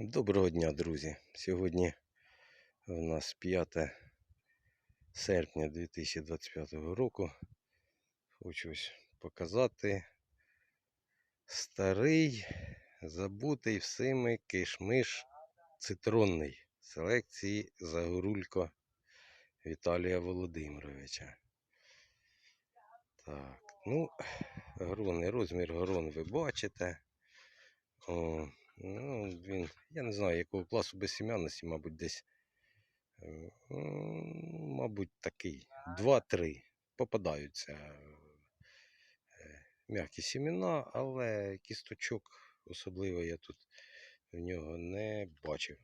Доброго дня, друзі. Сьогодні у нас 5 серпня 2025 року. Хочу ось показати старий, забутий всіми кишмиш цитронний селекції Загорулько Віталія Володимировича. Так, ну, грони, розмір грон ви бачите. О, ну, він, я не знаю, якого класу безсім'яності, мабуть, десь, е, мабуть, такий 2-3 попадаються е, м'які сімена, але кісточок особливо я тут в нього не бачив.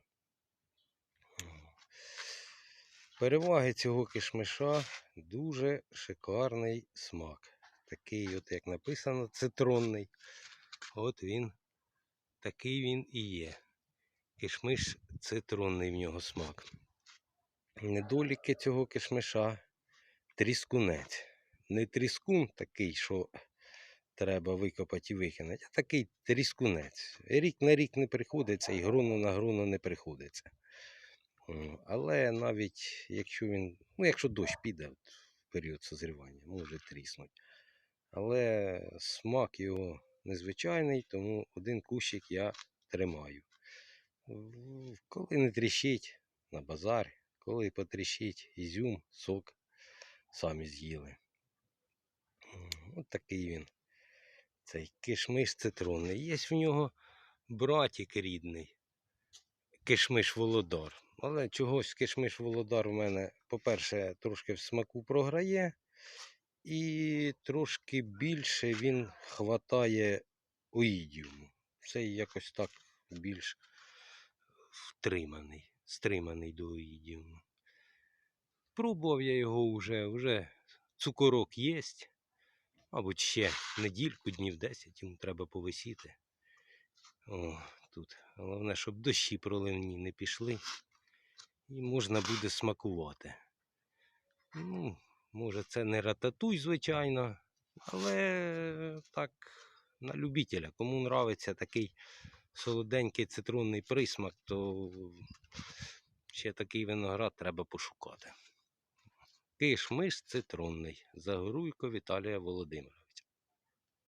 Переваги цього кишмиша дуже шикарний смак. Такий, от як написано, цитронний. От він такий він і є. Кишмиш цитронний в нього смак. Недоліки цього кишмиша тріскунець. Не тріскун такий, що треба викопати і викинути, а такий тріскунець. Рік на рік не приходиться і грону на грону не приходиться. Але навіть якщо він, ну якщо дощ піде в період созрівання, може тріснути. Але смак його незвичайний, тому один кущик я тримаю. Коли не тріщить на базар, коли потріщить ізюм, сок, самі з'їли. От такий він. Цей кишмиш цитронний. Є в нього братик рідний, кишмиш Володар. Але чогось кишмиш Володар в мене, по-перше, трошки в смаку програє, і трошки більше він хватає оїдіуму. Цей якось так більш втриманий, стриманий до оїдіуму. Пробував я його вже, вже цукорок є. Мабуть, ще недільку, днів 10 йому треба повисіти. О, тут. Головне, щоб дощі проливні не пішли. І можна буде смакувати. Ну, може, це не рататуй, звичайно, але так, на любителя. Кому нравиться такий солоденький цитрунний присмак, то ще такий виноград треба пошукати. Киш-миш цитрунний. Загоруйко Віталія Володимировича.